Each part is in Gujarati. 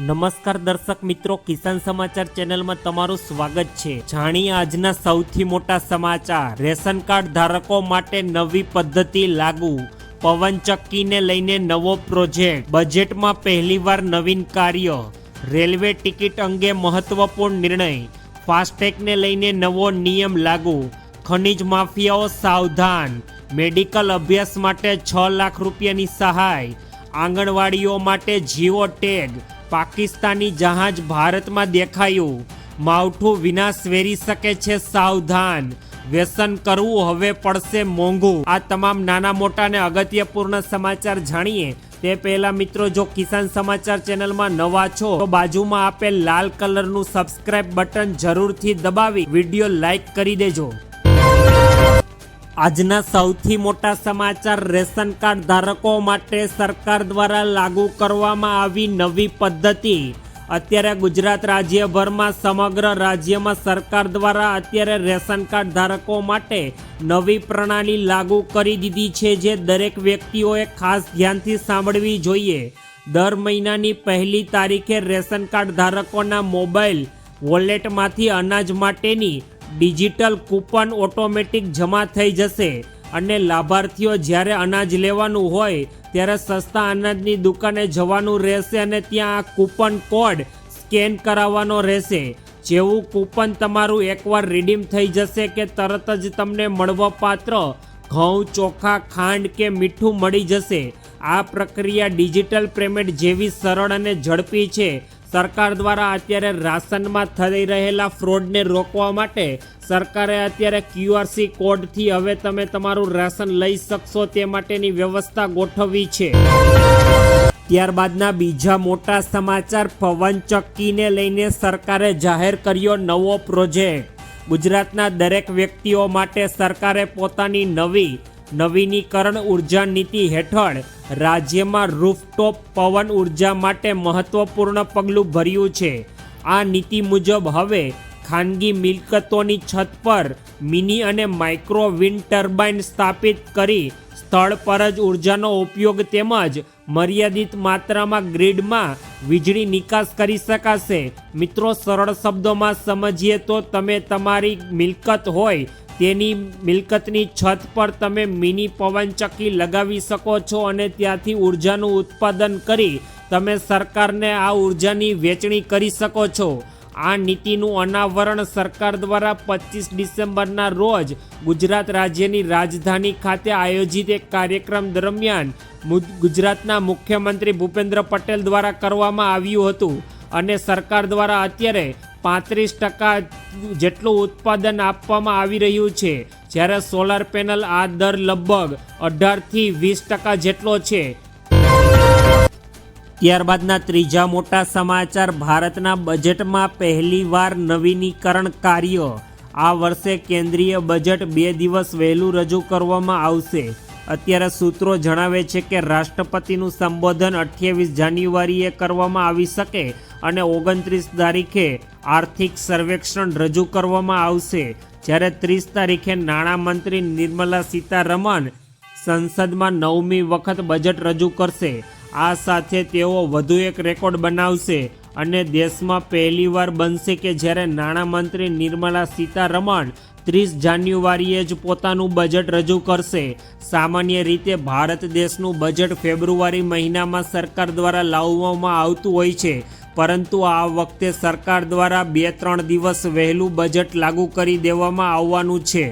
નમસ્કાર દર્શક મિત્રો, કિસાન સમાચાર ચેનલમાં તમારું સ્વાગત છે. જાણીએ આજના સૌથી મોટા સમાચાર. રેશન કાર્ડ ધારકો માટે નવી પદ્ધતિ લાગુ. પવનચક્કીને લઈને નવો પ્રોજેક્ટ. બજેટમાં પહેલીવાર નવીન કાર્ય. રેલવે ટિકિટ અંગે મહત્વપૂર્ણ નિર્ણય. ફાસ્ટેગને લઈને નવો નિયમ લાગુ. ખનિજ માફિયાઓ સાવધાન. મેડિકલ અભ્યાસ માટે છ લાખ રૂપિયાની સહાય. આંગણવાડીઓ માટે જીઓ ટેગ. પાકિસ્તાની જહાજ ભારતમાં દેખાયું. માવઠું વિનાશ વેરી શકે છે સાવધાન. વ્યસન કરવું હવે પડશે મોંઘું. આ તમામ નાના મોટા અને અગત્યપૂર્ણ સમાચાર જાણીએ. તે પહેલા મિત્રો, જો કિસાન સમાચાર ચેનલમાં નવા છો, તો બાજુમાં આપેલ લાલ કલરનું સબસ્ક્રાઇબ બટન જરૂરથી દબાવી વીડિયો લાઈક કરી દેજો. આજના સૌથી મોટા સમાચાર રેશન કાર્ડ ધારકો માટે સરકાર દ્વારા લાગુ કરવામાં આવી નવી પદ્ધતિ. અત્યારે ગુજરાત રાજ્યભરમાં સમગ્ર રાજ્યમાં સરકાર દ્વારા અત્યારે રેશન કાર્ડ ધારકો માટે નવી પ્રણાલી લાગુ કરી દીધી છે, જે દરેક વ્યક્તિઓએ ખાસ ધ્યાનથી સાંભળવી જોઈએ. દર મહિનાની પહેલી તારીખે રેશન કાર્ડ ધારકોના મોબાઈલ વોલેટમાંથી અનાજ માટેની ડિજિટલ કૂપન ઓટોમેટિક જમા થઈ જશે અને લાભાર્થીઓ જ્યારે અનાજ લેવાનું હોય ત્યારે સસ્તા અનાજની દુકાને જવાનું રહેશે અને ત્યાં આ કૂપન કોડ સ્કેન કરાવવાનો રહેશે. જેવું કૂપન તમારું એકવાર રીડીમ થઈ જશે કે તરત જ તમને મળવાપાત્ર ઘઉં, ચોખા, ખાંડ કે મીઠું મળી જશે. આ પ્રક્રિયા ડિજિટલ પેમેન્ટ જેવી સરળ અને ઝડપી છે. સરકાર દ્વારા અત્યારે રાશનમાં થઈ રહેલા ફ્રોડને રોકવા માટે સરકારે અત્યારે ક્યુઆરસી કોડથી હવે તમે તમારું રાશન લઈ શકશો તે માટેની વ્યવસ્થા ગોઠવી છે. ત્યારબાદના બીજા મોટા સમાચાર પવનચક્કીને લઈને સરકારે જાહેર કર્યો નવો પ્રોજેક્ટ. ગુજરાતના દરેક વ્યક્તિઓ માટે સરકારે પોતાની નવી, નવીનીકરણ ઊર્જા નીતિ હેઠળ રાજ્યમાં રૂફટોપ પવન ઊર્જા માટે મહત્વપૂર્ણ પગલું ભર્યું છે. આ નીતિ મુજબ હવે ખાનગી મિલકતોની છત પર મિની અને માઇક્રો વિન્ડ ટર્બાઇન સ્થાપિત કરી સ્થળ પર જ ઉર્જાનો ઉપયોગ તેમજ મર્યાદિત માત્રામાં ગ્રીડમાં વીજળી નિકાસ કરી શકાશે. મિત્રો, સરળ શબ્દોમાં સમજીએ તો તમે તમારી મિલકત હોય તેની મિલકતની છત પર તમે મિની પવનચક્કી લગાવી શકો છો અને ત્યાંથી ઉર્જાનું ઉત્પાદન કરી તમે સરકારને આ ઉર્જાની વેચણી કરી શકો છો. આ નીતિનું અનાવરણ સરકાર દ્વારા પચીસ ડિસેમ્બરના રોજ ગુજરાત રાજ્યની રાજધાની ખાતે આયોજિત એક કાર્યક્રમ દરમિયાન ગુજરાતના મુખ્યમંત્રી ભૂપેન્દ્ર પટેલ દ્વારા કરવામાં આવ્યું હતું અને સરકાર દ્વારા અત્યારે પાંત્રીસ ટકા જેટલું ઉત્પાદન આપવામાં આવી રહ્યું છે, જ્યારે સોલાર પેનલ આ દર લગભગ અઢારથી વીસ ટકા જેટલો છે. ત્યારબાદના ત્રીજા મોટા સમાચાર, ભારતના બજેટમાં પહેલીવાર નવીનીકરણ કાર્ય. આ વર્ષે કેન્દ્રીય બજેટ બે દિવસ વહેલું રજૂ કરવામાં આવશે. અત્યારે સૂત્રો જણાવે છે કે રાષ્ટ્રપતિનું સંબોધન અઠ્યાવીસ જાન્યુઆરીએ કરવામાં આવી શકે અને ઓગણત્રીસ તારીખે આર્થિક સર્વેક્ષણ રજૂ કરવામાં આવશે. જ્યારે ત્રીસ તારીખે નાણામંત્રી નિર્મલા સીતારમણ સંસદમાં નવમી વખત બજેટ રજૂ કરશે. આ સાથે તેઓ વધુ એક રેકોર્ડ બનાવશે અને દેશમાં પહેલીવાર બનશે કે જ્યારે નાણામંત્રી નિર્મલા સીતારમણ ત્રીસ જાન્યુઆરીએ જ પોતાનું બજેટ રજૂ કરશે. સામાન્ય રીતે ભારત દેશનું બજેટ ફેબ્રુઆરી મહિનામાં સરકાર દ્વારા લાવવામાં આવતું હોય છે. પરંતુ આ વખતે સરકાર દ્વારા બે ત્રણ દિવસ વહેલું બજેટ લાગુ કરી દેવામાં આવવાનું છે.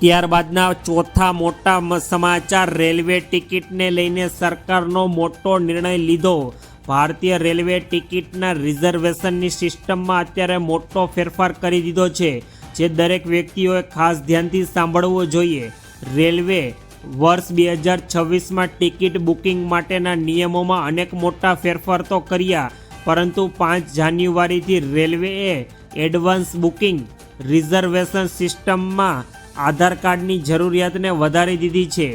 ત્યારબાદના ચોથા મોટા સમાચાર, રેલવે ટિકિટને લઈને સરકારનો મોટો નિર્ણય લીધો. ભારતીય રેલવે ટિકિટના રિઝર્વેશનની સિસ્ટમમાં અત્યારે મોટો ફેરફાર કરી દીધો છે, જે દરેક વ્યક્તિઓએ ખાસ ધ્યાનથી સાંભળવો જોઈએ. રેલવે વર્ષ બે હજાર છવ્વીસમાં ટિકિટ બુકિંગ માટેના નિયમોમાં અનેક મોટા ફેરફાર તો કર્યા, પરંતુ પાંચ જાન્યુઆરીથી રેલવેએ એડવાન્સ બુકિંગ રિઝર્વેશન સિસ્ટમમાં આધાર કાર્ડની જરૂરિયાતને વધારી દીધી છે.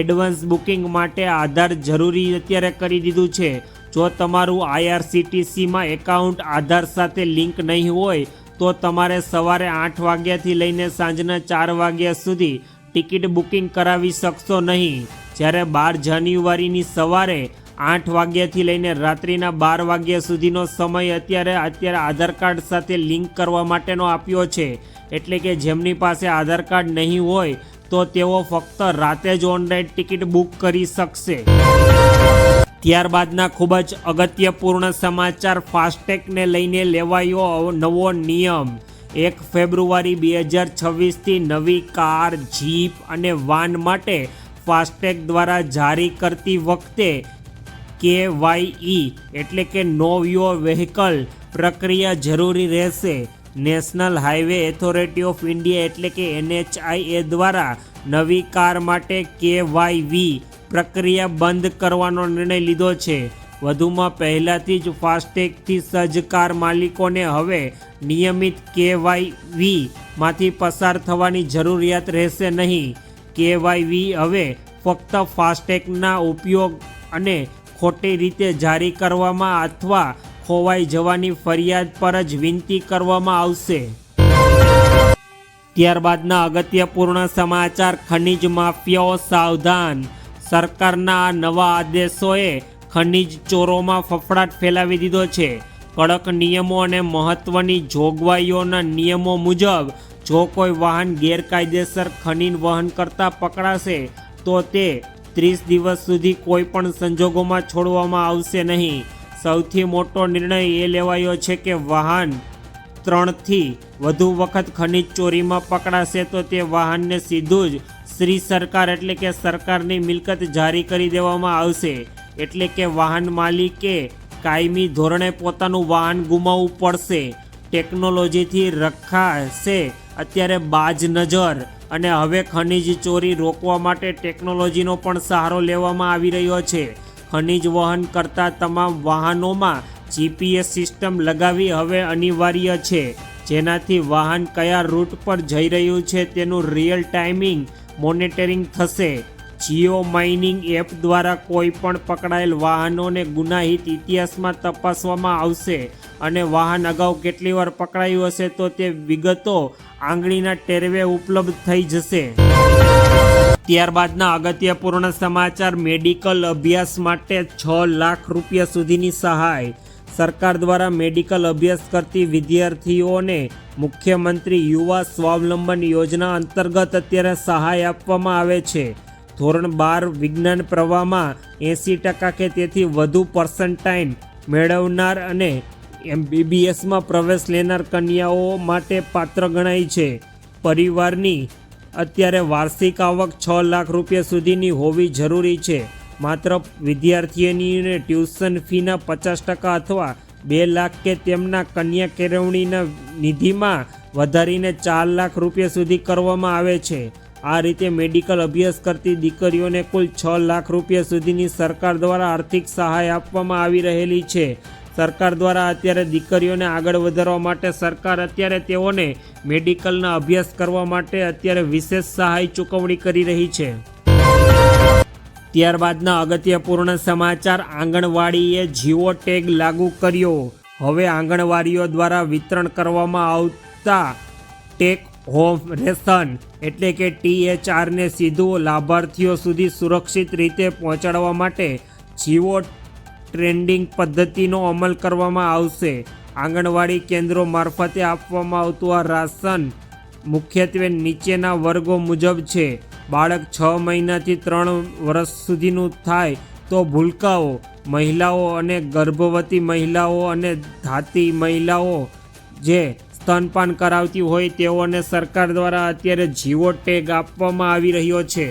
એડવાન્સ બુકિંગ માટે આધાર જરૂરી અત્યારે કરી દીધું છે. જો તમારું આઈઆરસીટીસીમાં એકાઉન્ટ આધાર સાથે લિંક નહીં હોય, તો તમારે સવારે આઠ વાગ્યાથી લઈને સાંજના ચાર વાગ્યા સુધી ટિકિટ બુકિંગ કરાવી શકશો નહીં. જ્યારે બાર જાન્યુઆરીની સવારે આઠ વાગ્યાથી લઈને રાત્રિના બાર વાગ્યા સુધીનો સમય અત્યારે અત્યારે આધાર કાર્ડ સાથે લિંક કરવા માટેનો આપ્યો છે. એટલે કે જેમની પાસે આધાર કાર્ડ નહીં હોય, તો તેઓ ફક્ત રાતે જ ઓનલાઈન ટિકિટ બુક કરી શકશે. ત્યારબાદના ખૂબ જ અગત્યપૂર્ણ સમાચાર ફાસ્ટેગને લઈને લેવાયો નવો નિયમ. એક ફેબ્રુઆરી બે હજાર છવ્વીસથી નવી કાર, જીપ અને વાન માટે ફાસ્ટેગ દ્વારા જારી કરતી વખતે કે વાય એટલે કે નો યોર વેહિકલ પ્રક્રિયા જરૂરી રહેશે. National highway authority of India એટલે કે એનએચઆઈએ દ્વારા નવી કાર માટે કે વી પ્રક્રિયા બંધ કરવાનો નિર્ણય લીધો છે. વધુમાં પહેલાથી જ ફાસ્ટેગથી સજ્જ કાર માલિકોને હવે નિયમિત કે વી માંથી પસાર થવાની જરૂરિયાત રહેશે નહીં. કેવાયવી હવે ફક્ત ફાસ્ટેગના ઉપયોગ અને ખોટી રીતે જારી કરવામાં અથવા ખોવાઈ જવાની ફરિયાદ પર જ વિનંતી કરવામાં આવશે. ત્યારબાદના અગત્યપૂર્ણ સમાચાર, ખનિજ માફિયાઓ સાવધાન. સરકારના આ નવા આદેશોએ ખનિજ ચોરોમાં ફફડાટ ફેલાવી દીધો છે. કડક નિયમો અને મહત્વની જોગવાઈઓના નિયમો મુજબ, જો કોઈ વાહન ગેરકાયદેસર ખનીન વહન કરતા પકડાશે, તો તે ત્રીસ દિવસ સુધી કોઈ પણ સંજોગોમાં છોડવામાં આવશે નહીં. સૌથી મોટો નિર્ણય એ લેવાયો છે કે વાહન ત્રણથી વધુ વખત ખનિજ ચોરીમાં પકડાશે, તો તે વાહનને સીધું જ શ્રી સરકાર એટલે કે સરકારની મિલકત જારી કરી દેવામાં આવશે. એટલે કે વાહન માલિકે કાયમી ધોરણે પોતાનું વાહન ગુમાવવું પડશે. ટેકનોલોજીથી રખાશે અત્યારે બાજ નજર અને હવે ખનિજ ચોરી રોકવા માટે ટેકનોલોજીનો પણ સહારો લેવામાં આવી રહ્યો છે. ખનિજ વહન કરતા તમામ વાહનોમાં જીપીએસ સિસ્ટમ લગાવી હવે અનિવાર્ય છે. જેનાથી વાહન કયા રૂટ પર જઈ રહ્યું છે તેનું રિયલ ટાઈમિંગ મોનિટરિંગ થશે. જીઓ માઇનિંગ એપ દ્વારા કોઈ પણ પકડાયેલ વાહનોને ગુનાહિત ઇતિહાસમાં તપાસવામાં આવશે અને વાહન અગાઉ કેટલી વાર પકડાયું હશે તો તે વિગતો આંગળીના ટેરવે ઉપલબ્ધ થઈ જશે. ત્યારબાદના અગત્યપૂર્ણ સમાચાર, મેડિકલ અભ્યાસ માટે છ લાખ રૂપિયા સુધીની સહાય. સરકાર દ્વારા મેડિકલ અભ્યાસ કરતી વિદ્યાર્થીઓને મુખ્યમંત્રી યુવા સ્વાવલંબન યોજના અંતર્ગત અત્યારે સહાય આપવામાં આવે છે. ધોરણ બાર વિજ્ઞાન પ્રવાહમાં એંસી ટકા કે તેથી વધુ પર્સન્ટાઇન મેળવનાર અને એમબીબીએસમાં પ્રવેશ લેનાર કન્યાઓ માટે પાત્ર ગણાય છે. પરિવારની અત્યારે વાર્ષિક આવક છ લાખ રૂપિયા સુધીની હોવી જરૂરી છે. માત્ર વિદ્યાર્થીઓની ટ્યુશન ફીના પચાસ ટકા અથવા બે લાખ કે તેમના કન્યા કેળવણીના નિધિમાં વધારીને ચાર લાખ રૂપિયા સુધી કરવામાં આવે છે. આ રીતે મેડિકલ અભ્યાસ કરતી દીકરીઓને કુલ છ લાખ રૂપિયા સુધીની સરકાર દ્વારા આર્થિક સહાય આપવામાં આવી રહેલી છે. સરકાર દ્વારા અત્યારે દીકરીઓને આગળ વધારવા માટે સરકાર અત્યારે તેઓને મેડિકલના અભ્યાસ કરવા માટે અત્યારે વિશેષ સહાય ચૂકવણી કરી રહી છે. ત્યારબાદના અગત્યપૂર્ણ સમાચાર આંગણવાડીએ જીઓ ટેગ લાગુ કર્યો. હવે આંગણવાડીઓ દ્વારા વિતરણ કરવામાં આવતા ટેક હોમ રેશન એટલે કે ટીએચઆરને સીધું લાભાર્થીઓ સુધી સુરક્ષિત રીતે પહોંચાડવા માટે જીઓ ટ્રેન્ડિંગ પદ્ધતિનો અમલ કરવામાં આવશે. આંગણવાડી કેન્દ્રો મારફતે આપવામાં આવતું આ રાશન મુખ્યત્વે નીચેના વર્ગો મુજબ છે. બાળક છ મહિનાથી ત્રણ વર્ષ સુધીનું થાય તો ભૂલકાઓ, મહિલાઓ અને ગર્ભવતી મહિલાઓ અને ધાતી મહિલાઓ જે સ્તનપાન કરાવતી હોય તેઓને સરકાર દ્વારા અત્યારે જીવો ટેગ આપવામાં આવી રહ્યો છે.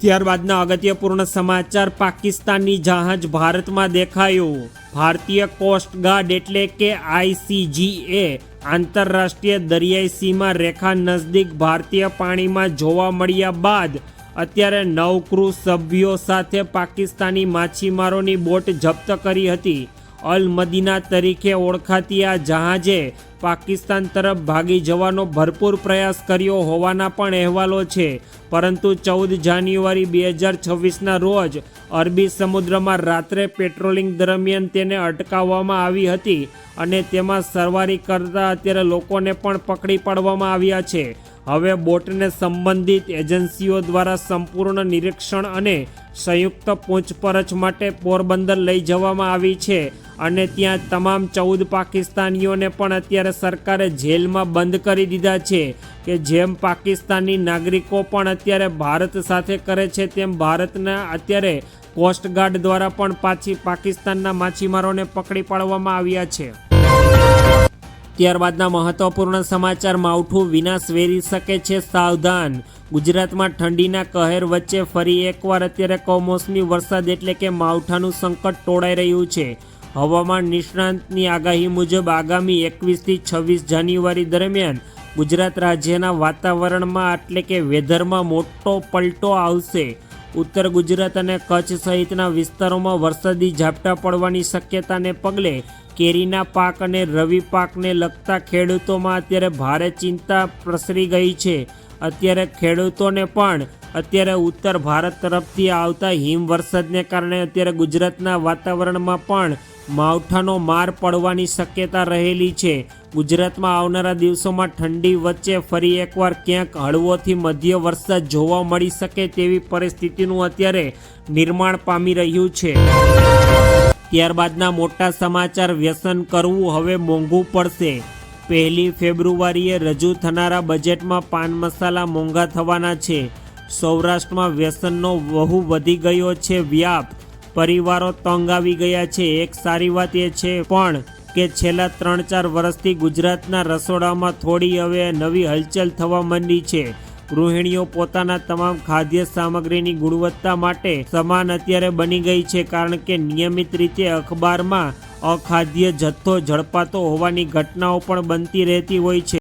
ત્યારબાદના અગત્યપૂર્ણ સમાચાર પાકિસ્તાની જહાજ ભારતમાં દેખાયું. ભારતીય કોસ્ટગાર્ડ એટલે કે આઈસીજીએ આંતરરાષ્ટ્રીય દરિયાઈ સીમા રેખા નજદીક ભારતીય પાણીમાં જોવા મળ્યા બાદ અત્યારે નવ ક્રૂ સભ્યો સાથે પાકિસ્તાની માછીમારોની બોટ જપ્ત કરી હતી. અલ મદીના તરીકે ઓળખાતી આ જહાજે પાકિસ્તાન તરફ ભાગી જવાનો ભરપૂર પ્રયાસ કર્યો હોવાના પણ અહેવાલો છે. પરંતુ ચૌદ જાન્યુઆરી બે હજાર છવ્વીસના રોજ અરબી સમુદ્રમાં રાત્રે પેટ્રોલિંગ દરમિયાન તેને અટકાવવામાં આવી હતી અને તેમાં સરવારી કરતા અત્યારે લોકોને પણ પકડી પાડવામાં આવ્યા છે. હવે બોટને સંબંધિત એજન્સીઓ દ્વારા સંપૂર્ણ નિરીક્ષણ અને સંયુક્ત પૂછપરછ માટે પોરબંદર લઈ જવામાં આવી છે. અને ત્યાં તમામ ચૌદ પાકિસ્તાનીઓને પણ અત્યારે સરકારે જેલમાં બંધ કરી દીધા છે કે જેમ પાકિસ્તાની નાગરિકો પણ અત્યારે ભારત સાથે કરે છે, તેમ ભારતના અત્યારે કોસ્ટગાર્ડ દ્વારા પણ પાછી પાકિસ્તાનના માછીમારોને પકડી પાડવામાં આવ્યા છે. ત્યારબાદના મહત્વપૂર્ણ સમાચાર, માવઠું વિનાશ વેરી શકે છે સાવધાન. ગુજરાતમાં ઠંડીના કહેર વચ્ચે ફરી એકવાર અત્યારે કમોસમી વરસાદ એટલે કે માવઠાનું સંકટ તોડાઈ રહ્યું છે. હવામાન નિષ્ણાંતની આગાહી મુજબ આગામી એકવીસથી છવ્વીસ જાન્યુઆરી દરમિયાન ગુજરાત રાજ્યના વાતાવરણમાં એટલે કે વેધરમાં મોટો પલટો આવશે. ઉત્તર ગુજરાત અને કચ્છ સહિતના વિસ્તારોમાં વરસાદી ઝાપટા પડવાની શક્યતાને પગલે કેરીના પાક અને રવિ પાકને લગતા ખેડૂતોમાં અત્યારે ભારે ચિંતા પ્રસરી ગઈ છે. અત્યારે ખેડૂતોને પણ અત્યારે ઉત્તર ભારત તરફથી આવતા હિમવરસાદને કારણે અત્યારે ગુજરાતના વાતાવરણમાં પણ માવઠાનો માર પડવાની શક્યતા રહેલી છે. ગુજરાતમાં આવનારા દિવસોમાં ઠંડી વચ્ચે ફરી એકવાર ક્યાંક હળવોથી મધ્ય વરસાદ જોવા મળી શકે તેવી પરિસ્થિતિનું અત્યારે નિર્માણ પામી રહ્યું છે. ત્યારબાદના મોટા સમાચાર વ્યસન કરવું હવે મોંઘું પડશે. પહેલી ફેબ્રુઆરીએ રજૂ થનારા બજેટમાં પાન મસાલા મોંઘા થવાના છે. સૌરાષ્ટ્રમાં વ્યસનનો બહુ વધી ગયો છે વ્યાપ. પરિવારો તંગ આવી ગયા છે. એક સારી વાત એ છે પણ કે છેલ્લા ત્રણ ચાર વર્ષથી ગુજરાતના રસોડામાં થોડી હવે નવી હલચલ થવા માંડી છે. ગૃહિણીઓ પોતાના તમામ ખાદ્ય સામગ્રીની ગુણવત્તા માટે સમાન અત્યારે બની ગઈ છે કારણ કે નિયમિત રીતે અખબારમાં અખાદ્ય જથ્થો ઝડપાતો હોવાની ઘટનાઓ પણ બનતી રહેતી હોય છે.